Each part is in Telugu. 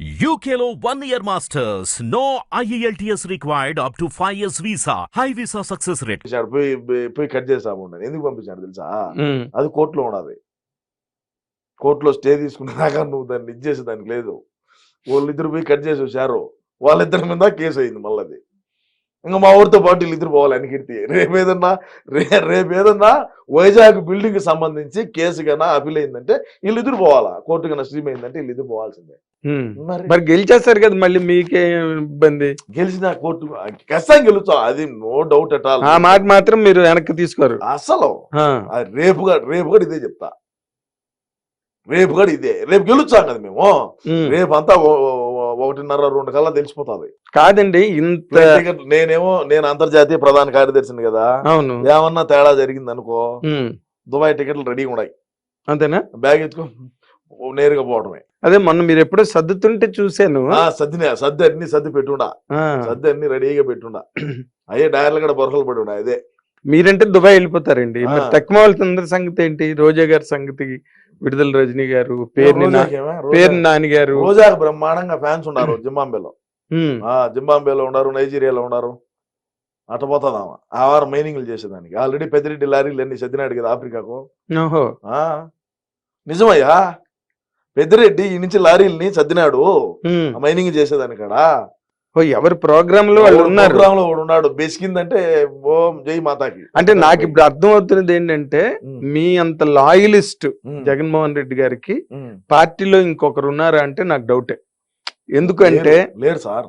Year masters. No E IELTS required up to 5 years visa. High visa success rate. పంపించాడు పోయి పోయి- కట్ చేసాము ఎందుకు పంపించాడు తెలుసా? అది కోర్టులో ఉన్నది. కోర్టులో స్టే తీసుకున్నాక నువ్వు దాన్ని ఇచ్చేసి దానికి లేదు. వాళ్ళిద్దరు పోయి కట్ చేసి వచ్చారు. వాళ్ళిద్దరి మీద కేసు అయింది మళ్ళీ అది ఇంకా మా ఊరితో పాటు వీళ్ళిద్దరు పోవాలి అనికీర్తి రేపు ఏదన్నా రే రేపు ఏదన్నా వైజాగ్ బిల్డింగ్ సంబంధించి కేసు కన్నా అపీల్ అయిందంటే వీళ్ళిద్దరు పోవాలా? కోర్టు కన్నా స్ట్రీమ్ అయిందంటే వీళ్ళిద్దరు పోవాల్సిందే. మరి? గెలిచేస్తారు కదా మళ్ళీ మీకేం ఇబ్బంది? గెలిచిన కోర్టు ఖచ్చితంగా గెలుస్తాం. అది నో డౌట్ అట్ ఆల్ ఆ మాట మాత్రం మీరు వెనక్కి తీసుకోరు. అసలు? రేపు రేపు కూడా ఇదే చెప్తా. రేపు కూడా ఇదే. రేపు గెలుచాం కదా మేము. రేపు అంతా ఒకటిన్నర రెండు కల్లా తెలిసిపోతుంది. కాదండి ఇంత నేనేమో నేను అంతర్జాతీయ ప్రధాన కార్యదర్శిని కదా. అవును. ఏమన్నా తేడా జరిగింది అనుకో దుబాయ్ టికెట్లు రెడీగా ఉన్నాయి. అంతేనా? బ్యాగ్ ఎత్తుకో నేరుగా పోవడమే. అదే మొన్న మీరు ఎప్పుడో సర్దుతుంటే చూశాను. ఆ సర్దినే సర్ది అన్ని సర్ది పెట్టుండా. సర్ది అన్ని రెడీగా పెట్టుండా. అయ్యే డైర్లు కూడా బొరకలు పడి ఉన్నాయి అదే. మీరంటే దుబాయ్ వెళ్ళిపోతారండి. మరి. తక్కువ వాళ్ళ సంగతి ఏంటి? రోజా గారి సంగతి విడుదల రజనీ గారు? రోజా- పేరు నాని గారు. రోజాకు బ్రహ్మాండంగా ఫ్యాన్స్ ఉన్నారు జింబాంబేలో జింబాంబేలో ఉన్నారు నైజీరియాలో ఉన్నారు. అట్ట పోతుంది? ఆమె ఆ వారం మైనింగ్లు చేసేదానికి. ఆల్రెడీ పెద్దిరెడ్డి లారీలు అన్ని సర్దినాడు కదా ఆఫ్రికాకు. నిజమయ్యా? పెద్దిరెడ్డి ఈ నుంచి లారీల్ని సర్దినాడు. మైనింగ్ చేసేదాని కాడ ఎవరి ప్రోగ్రామ్లో వాళ్ళు ఉన్నారు? ప్రోగ్రామ్లో ఉన్నాడు? బెసికిందంటే ఓం జై మాతాకి. అంటే నాకు ఇప్పుడు అర్థం అవుతున్నది ఏంటంటే మీ అంత లాయలిస్ట్ జగన్మోహన్ రెడ్డి గారికి. పార్టీలో ఇంకొకరు ఉన్నారా అంటే నాకు డౌటే. ఎందుకంటే లేరు- సార్.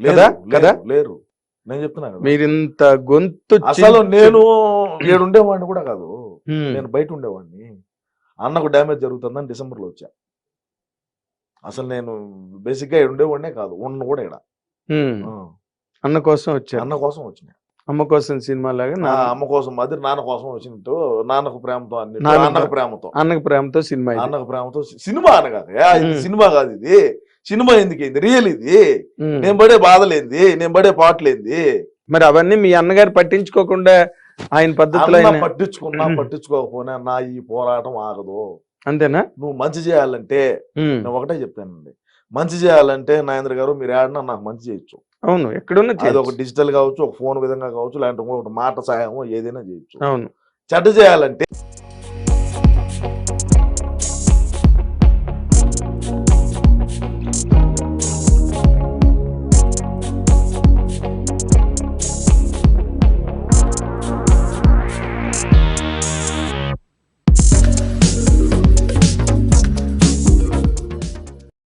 లేరు, కదా? లేరు, నేను చెప్తున్నా కదా. మీరు ఇంత గొంతు అసలు నేను ఏడు ఉండేవాడిని కూడా కాదు. నేను బయట ఉండేవాడిని. అన్నకు డ్యామేజ్ జరుగుతుందని డిసెంబర్లో వచ్చా. అసలు నేను బేసిక్గా ఈడ ఉండేవాడినే కాదు. ఉన్న కూడా ఇక్కడ అన్న కోసం వచ్చారు. అన్న కోసం వచ్చిన అమ్మ కోసం సినిమా లాగా నా అమ్మ కోసం అది నాన్న కోసం వచ్చినట్టు నాన్నకు ప్రేమతో అన్ని నాన్న- అన్నకు ప్రేమతో. అన్నకు ప్రేమతో సినిమా. అన్నకు ప్రేమతో సినిమా అనగా ఇది ఉమ్. సినిమా కాదు ఇది. సినిమా ఎందుకైంది రియల్ ఇది. నేను పడే బాధలేంది నేను పడే పాటలేంది మరి అవన్నీ మీ అన్నగారు పట్టించుకోకుండా ఆయన పద్ధతిలో అన్న పట్టించుకున్నా పట్టించుకోకపోయినా నా ఈ పోరాటం ఆగదు. అంతేనా? నువ్వు మంచి చేయాలంటే నేను ఒకటే చెప్తానండి. మంచి చేయాలంటే నాగేంద్ర గారు మీరు ఆడినా నాకు మంచి చేయొచ్చు. అవును ఎక్కడున్నా అది. ఒక డిజిటల్ కావచ్చు ఒక ఫోన్ విధంగా కావచ్చు లేదంటే ఇంకొకటి మాట సహాయం ఏదైనా చేయొచ్చు. అవును. చెడ్డ చేయాలంటే